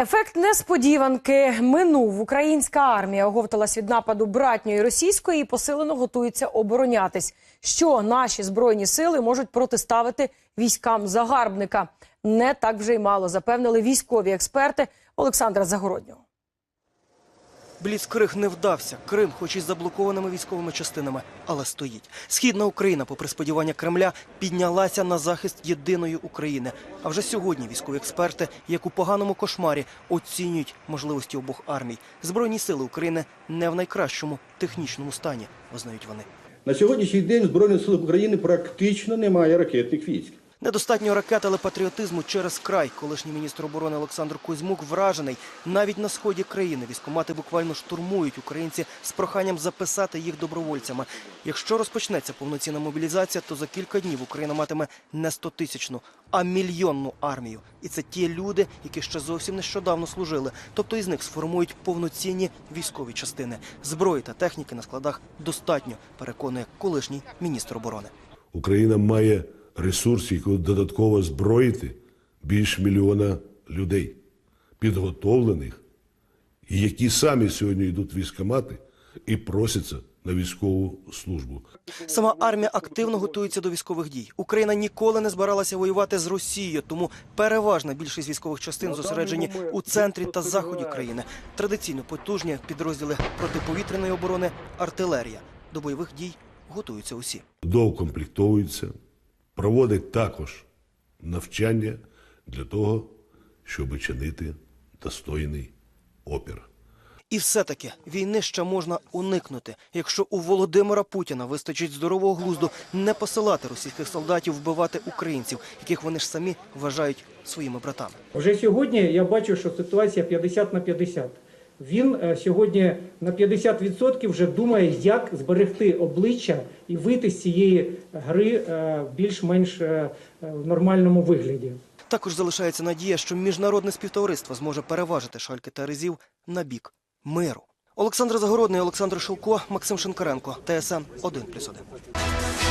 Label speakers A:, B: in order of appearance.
A: Ефект несподіванки минув. Українська армія оговталась від нападу братньої російської і посилено готується оборонятись. Що наші збройні сили можуть протиставити військам загарбника? Не так вже й мало запевнили військові експерти Олександра Загороднього.
B: Бліцкриг не вдався. Крим, хоч і заблокованими військовими частинами, але стоїть. Східна Україна, попри сподівання Кремля, піднялася на захист єдиної України. А вже сьогодні військові експерти, як у поганому кошмарі, оцінюють можливості обох армій. Збройні сили України не в найкращому технічному стані, визнають вони.
C: На сьогоднішній день в Збройних силах України практично немає ракетних військ.
B: Недостатньо ракет, але патріотизму через край. Колишній міністр оборони Олександр Кузьмук вражений. Навіть на сході країни військомати буквально штурмують українці з проханням записати їх добровольцями. Якщо розпочнеться повноцінна мобілізація, то за кілька днів Україна матиме не стотисячну, а мільйонну армію. І це ті люди, які ще зовсім нещодавно служили. Тобто із них сформують повноцінні військові частини. Зброї та техніки на складах достатньо, переконує колишній міністр оборони.
D: Україна має ресурс, який додатково зброїти більш мільйона людей, підготовлених, які самі сьогодні йдуть в військкомати і просяться на військову службу.
B: Сама армія активно готується до військових дій. Україна ніколи не збиралася воювати з Росією, тому переважна більшість військових частин зосереджені у центрі та заході країни. Традиційно потужні підрозділи протиповітряної оборони, артилерія. До бойових дій готуються усі.
D: Доукомплектовуються, проводять також навчання для того, щоб чинити достойний опір.
B: І все-таки війни ще можна уникнути, якщо у Володимира Путіна вистачить здорового глузду не посилати російських солдатів вбивати українців, яких вони ж самі вважають своїми братами.
E: Вже сьогодні я бачу, що ситуація 50 на 50. Він е, сьогодні на 50% вже думає, як зберегти обличчя і вийти з цієї гри е, більш-менш е, в нормальному вигляді.
B: Також залишається надія, що міжнародне співтовариство зможе переважити шальки та резів на бік миру. Олександр Загородний, Олександр Шилко, Максим Шинкаренко, ТСН 1+,1.